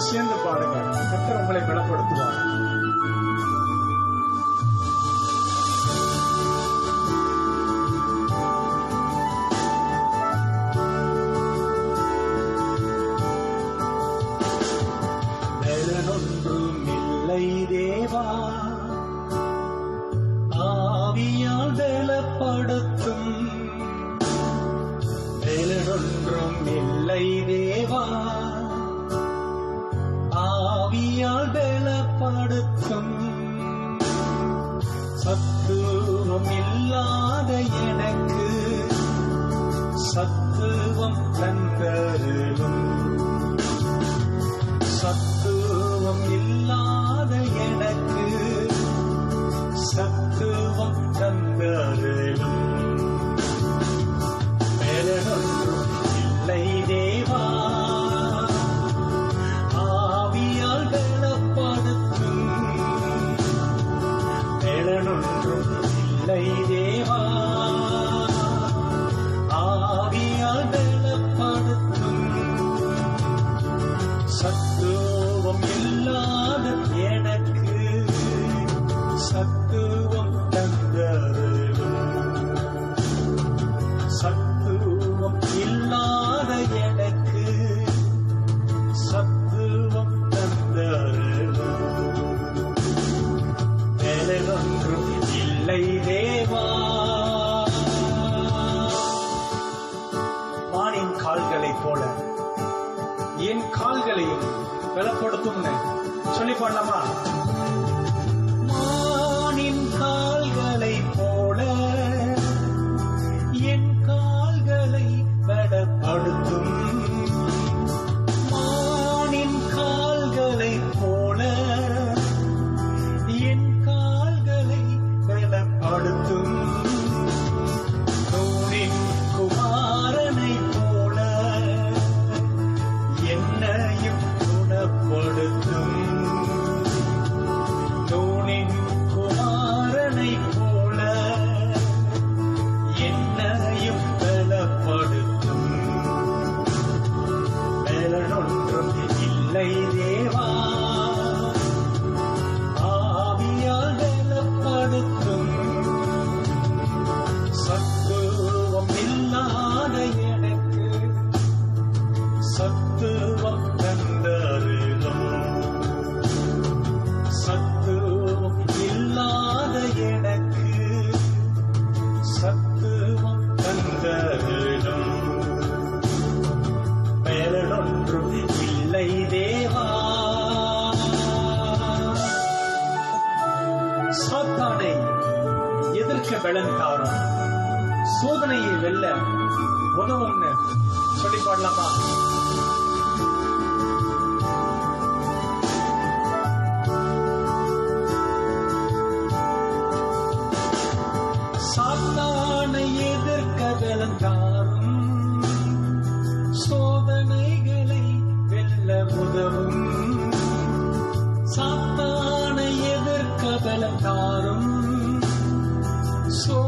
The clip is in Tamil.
siento படுத்தும் சத்துவம் இல்லாத எனக்கு சத்துவம் சத்துவம் தந்த சத்துவம் இல்லாத எனக்கு. சத்துவம் தந்த இல்லை தேவா. மானின் கால்களைப் போல என் கால்களையும் பலப்படுத்தும்னு சொல்லி பண்ணமா சோதனையை வெல்ல உதவும்னு சொல்லி பாடலாமா சாத்தானை எதிர்க்க சோதனைகளை வெல்ல உதவும். சாத்தானை எதிர்க்க விளங்காரும் சோ